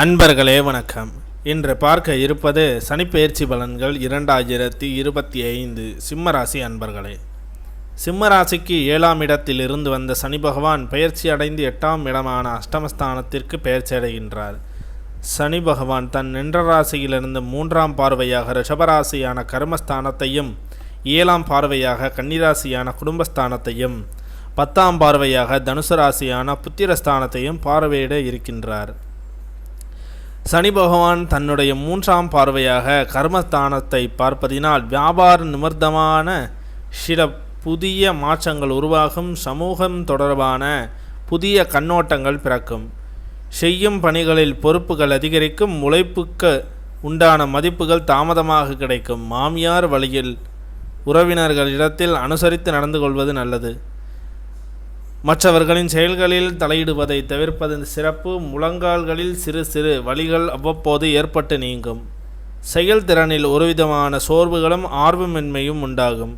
அன்பர்களே வணக்கம். இன்று பார்க்க இருப்பது சனிப்பெயர்ச்சி பலன்கள் இரண்டாயிரத்தி இருபத்தி ஐந்து சிம்மராசி அன்பர்களே. சிம்மராசிக்கு ஏழாம் இடத்திலிருந்து வந்த சனி பகவான் பெயர்ச்சி அடைந்து எட்டாம் இடமான அஷ்டமஸ்தானத்திற்கு பெயர்ச்சி அடைகின்றார். சனி பகவான் தன் நின்ற ராசியிலிருந்து மூன்றாம் பார்வையாக ரிஷபராசியான கர்மஸ்தானத்தையும் ஏழாம் பார்வையாக கன்னிராசியான குடும்பஸ்தானத்தையும் பத்தாம் பார்வையாக தனுசு ராசியான புத்திரஸ்தானத்தையும் பார்வையிட இருக்கின்றார். சனி பகவான் தன்னுடைய மூன்றாம் பார்வையாக கர்மஸ்தானத்தை பார்ப்பதினால் வியாபார நிமர்த்தமான சில புதிய மாற்றங்கள் உருவாகும் சமூகம் தொடர்பான புதிய கண்ணோட்டங்கள் பிறக்கும். செய்யும் பணிகளில் பொறுப்புகள் அதிகரிக்கும் உழைப்புக்கு உண்டான மதிப்புகள் தாமதமாக கிடைக்கும். மாமியார் வழியில் உறவினர்களிடத்தில் அனுசரித்து நடந்து கொள்வது நல்லது. மற்றவர்களின் செயல்களில் தலையிடுவதை தவிர்ப்பதன் சிறப்பு. முழங்கால்களில் சிறு சிறு வழிகள் அவ்வப்போது ஏற்பட்டு நீங்கும். செயல்திறனில் ஒருவிதமான சோர்வுகளும் ஆர்வமின்மையும் உண்டாகும்.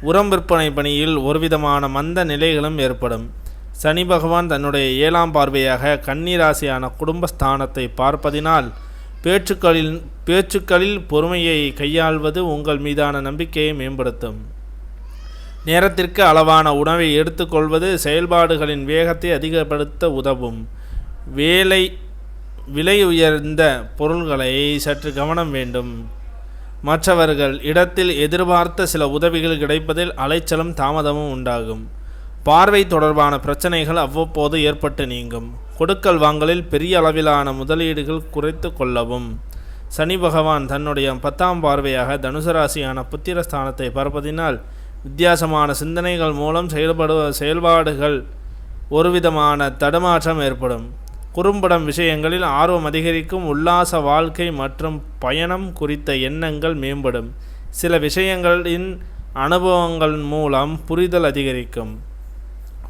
உரம் விற்பனை பணியில் ஒருவிதமான மந்த நிலைகளும் ஏற்படும். சனி பகவான் தன்னுடைய ஏழாம் பார்வையாக கன்னிராசியான குடும்பஸ்தானத்தை பார்ப்பதினால் பேச்சுக்களில் பேச்சுக்களில் பொறுமையை கையாள்வது உங்கள் மீதான நம்பிக்கையை மேம்படுத்தும். நேரத்திற்கு அளவான உணவை எடுத்துக்கொள்வது செயல்பாடுகளின் வேகத்தை அதிகப்படுத்த உதவும். வேலை விலை உயர்ந்த பொருள்களை சற்று கவனம் வேண்டும். மற்றவர்கள் இடத்தில் எதிர்பார்த்த சில உதவிகள் கிடைப்பதில் அலைச்சலும் தாமதமும் உண்டாகும். பார்வை தொடர்பான பிரச்சனைகள் அவ்வப்போது ஏற்பட்டு நீங்கும். கொடுக்கல் வாங்கலில் பெரிய அளவிலான முதலீடுகள் குறைத்து கொள்ளவும். சனி பகவான் தன்னுடைய பத்தாம் பார்வையாக தனுசு ராசியான புத்திரஸ்தானத்தை பார்ப்பதினால் வித்தியாசமான சிந்தனைகள் மூலம் செயல்படு செயல்பாடுகள் ஒருவிதமான தடுமாற்றம் ஏற்படும். குறும்படம் விஷயங்களில் ஆர்வம் அதிகரிக்கும் உல்லாச வாழ்க்கை மற்றும் பயணம் குறித்த எண்ணங்கள் மேம்படும். சில விஷயங்களின் அனுபவங்கள் மூலம் புரிதல் அதிகரிக்கும்.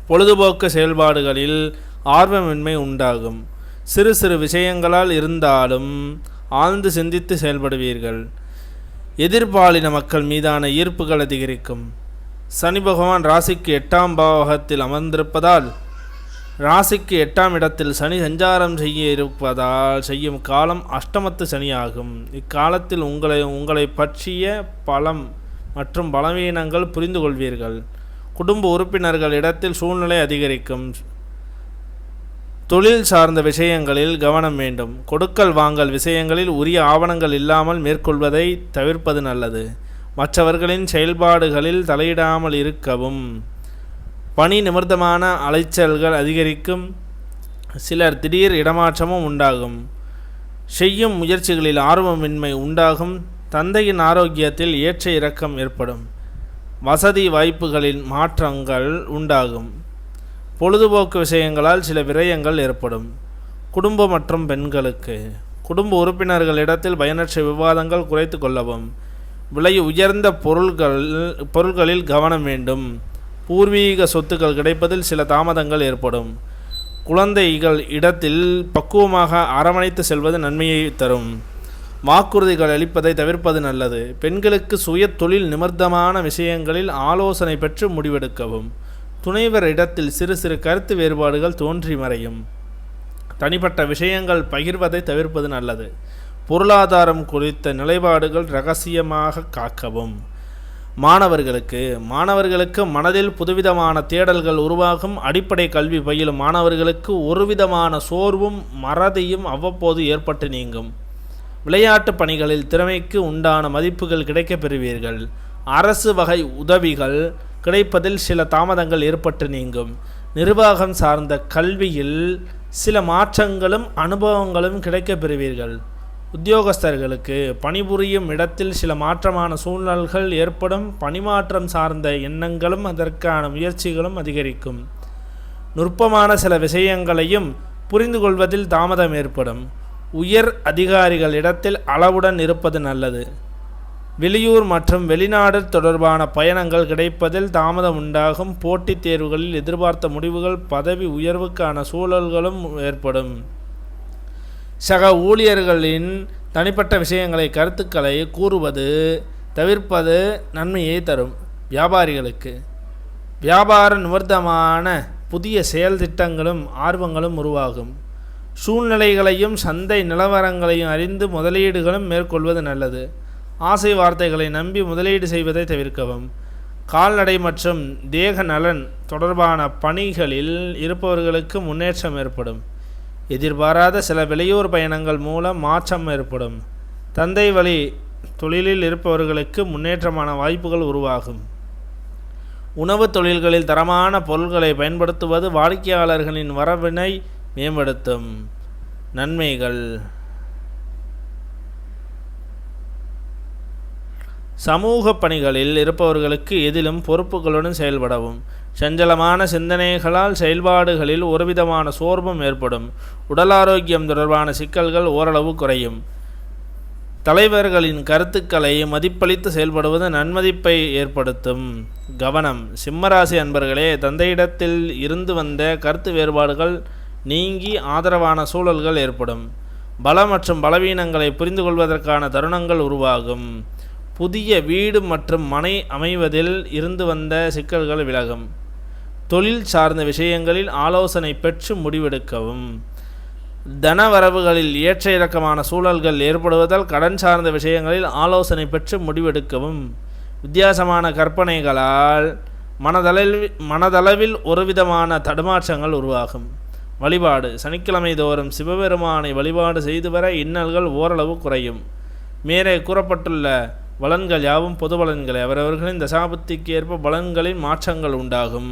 பொழுதுபோக்கு செயல்பாடுகளில் ஆர்வமின்மை உண்டாகும். சிறு சிறு விஷயங்களால் இருந்தாலும் ஆழ்ந்து சிந்தித்து செயல்படுவீர்கள். எதிர்பாலின மக்கள் மீதான ஈர்ப்புகள் அதிகரிக்கும். சனி பகவான் ராசிக்கு எட்டாம் பாவகத்தில் அமர்ந்திருப்பதால் ராசிக்கு எட்டாம் இடத்தில் சனி சஞ்சாரம் செய்ய இருப்பதால் செய்யும் காலம் அஷ்டமத்து சனியாகும். இக்காலத்தில் உங்களை உங்களை பற்றிய பலம் மற்றும் பலவீனங்கள் புரிந்து கொள்வீர்கள் குடும்ப உறுப்பினர்கள் இடத்தில் சூழ்நிலை அதிகரிக்கும். தொழில் சார்ந்த விஷயங்களில் கவனம் வேண்டும். கொடுக்கல் வாங்கல் விஷயங்களில் உரிய ஆவணங்கள் இல்லாமல் மேற்கொள்வதை தவிர்ப்பது நல்லது. மற்றவர்களின் செயல்பாடுகளில் தலையிடாமல் இருக்கவும். பணி நிமிர்த்தமான அலைச்சல்கள் அதிகரிக்கும். சிலர் திடீர் இடமாற்றமும் உண்டாகும். செய்யும் முயற்சிகளில் ஆர்வமின்மை உண்டாகும். தந்தையின் ஆரோக்கியத்தில் ஏற்ற இறக்கம் ஏற்படும். வசதி வாய்ப்புகளின் மாற்றங்கள் உண்டாகும். பொழுதுபோக்கு விஷயங்களால் சில விரயங்கள் ஏற்படும். குடும்பம் மற்றும் பெண்களுக்கு. குடும்ப உறுப்பினர்களிடத்தில் பயனற்ற விவாதங்கள் குறைத்து கொள்ளவும். விலை உயர்ந்த பொருள்கள் பொருள்களில் கவனம் வேண்டும். பூர்வீக சொத்துக்கள் கிடைப்பதில் சில தாமதங்கள் ஏற்படும். குழந்தைகள் இடத்தில் பக்குவமாக அரவணைத்து செல்வது நன்மையை தரும். வாக்குறுதிகள் அளிப்பதை தவிர்ப்பது நல்லது. பெண்களுக்கு சுய தொழில் நிமிர்த்தமான விஷயங்களில் ஆலோசனை பெற்று முடிவெடுக்கவும். துணைவர் இடத்தில் சிறு சிறு கருத்து வேறுபாடுகள் தோன்றி மறையும். தனிப்பட்ட விஷயங்கள் பகிர்வதை தவிர்ப்பது நல்லது. பொருளாதாரம் குறித்த நிலைப்பாடுகள் ரகசியமாக காக்கவும். மாணவர்களுக்கு மாணவர்களுக்கு மனதில் புதுவிதமான தேடல்கள் உருவாகும். அடிப்படை கல்வி பயிலும் மாணவர்களுக்கு ஒருவிதமான சோர்வும் மறதியும் அவ்வப்போது ஏற்பட்டு நீங்கும். விளையாட்டு பணிகளில் திறமைக்கு உண்டான மதிப்புகள் கிடைக்கப் பெறுவீர்கள் அரசு வகை உதவிகள் கிடைப்பதில் சில தாமதங்கள் ஏற்பட்டு நீங்கும். நிர்வாகம் சார்ந்த கல்வியில் சில மாற்றங்களும் அனுபவங்களும் கிடைக்கப் பெறுவீர்கள். உத்தியோகஸ்தர்களுக்கு பணிபுரியும் இடத்தில் சில மாற்றமான சூழ்நிலைகள் ஏற்படும். பணிமாற்றம் சார்ந்த எண்ணங்களும் அதற்கான முயற்சிகளும் அதிகரிக்கும். நுட்பமான சில விஷயங்களையும் புரிந்து கொள்வதில் தாமதம் ஏற்படும். உயர் அதிகாரிகள் இடத்தில் அளவுடன் இருப்பது நல்லது. வெளியூர் மற்றும் வெளிநாடு தொடர்பான பயணங்கள் கிடைப்பதில் தாமதம் உண்டாகும். போட்டித் தேர்வுகளில் எதிர்பார்த்த முடிவுகள் பதவி உயர்வுக்கான சூழல்களும் ஏற்படும். சக ஊழியர்களின் தனிப்பட்ட விஷயங்களை கருத்துக்களை கூறுவது தவிர்ப்பது நன்மையை தரும் வியாபாரிகளுக்கு. வியாபார நிவர்த்தமான புதிய செயல் திட்டங்களும் ஆர்வங்களும் உருவாகும். சூழ்நிலைகளையும் சந்தை நிலவரங்களையும் அறிந்து முதலீடுகளும் மேற்கொள்வது நல்லது. ஆசை வார்த்தைகளை நம்பி முதலீடு செய்வதை தவிர்க்கவும். கால்நடை மற்றும் தேக நலன் தொடர்பான பணிகளில் இருப்பவர்களுக்கு முன்னேற்றம் ஏற்படும். எதிர்பாராத சில வெளியூர் பயணங்கள் மூலம் மாற்றம் ஏற்படும். தந்தை வழி தொழிலில் இருப்பவர்களுக்கு முன்னேற்றமான வாய்ப்புகள் உருவாகும். உணவுத் தொழில்களில் தரமான பொருட்களை பயன்படுத்துவது வாடிக்கையாளர்களின் வரவினை மேம்படுத்தும். நன்மைகள். சமூக பணிகளில் இருப்பவர்களுக்கு எதிலும் பொறுப்புகளுடன் செயல்படவும். சஞ்சலமான சிந்தனைகளால் செயல்பாடுகளில் ஒருவிதமான சோர்வும் ஏற்படும். உடல் ஆரோக்கியம் தொடர்பான சிக்கல்கள் ஓரளவு குறையும். தலைவர்களின் கருத்துக்களை மதிப்பளித்து செயல்படுவது நன்மதிப்பை ஏற்படுத்தும். கவனம். சிம்மராசி அன்பர்களே தந்தையிடத்தில் இருந்து வந்த கருத்து வேறுபாடுகள் நீங்கி ஆதரவான சூழல்கள் ஏற்படும். பல மற்றும் பலவீனங்களை புரிந்து கொள்வதற்கான தருணங்கள் உருவாகும். புதிய வீடு மற்றும் மனை அமைவதில் இருந்து வந்த சிக்கல்கள் விலகும். தொழில் சார்ந்த விஷயங்களில் ஆலோசனை பெற்று முடிவெடுக்கவும். தனவரவுகளில் ஏற்ற இறக்கமான சூழல்கள் ஏற்படுவதால் கடன் சார்ந்த விஷயங்களில் ஆலோசனை பெற்று முடிவெடுக்கவும். வித்தியாசமான கற்பனைகளால் மனதளவில் மனதளவில் ஒருவிதமான தடுமாற்றங்கள் உருவாகும். வழிபாடு. சனிக்கிழமை தோறும் சிவபெருமானை வழிபாடு செய்து வர இன்னல்கள் ஓரளவு குறையும். மேலே கூறப்பட்டுள்ள பலன்கள் யாவும் பொது பலன்களே அவரவர்களின் தசாபத்திக்கு ஏற்ப பலன்களின் மாற்றங்கள் உண்டாகும்.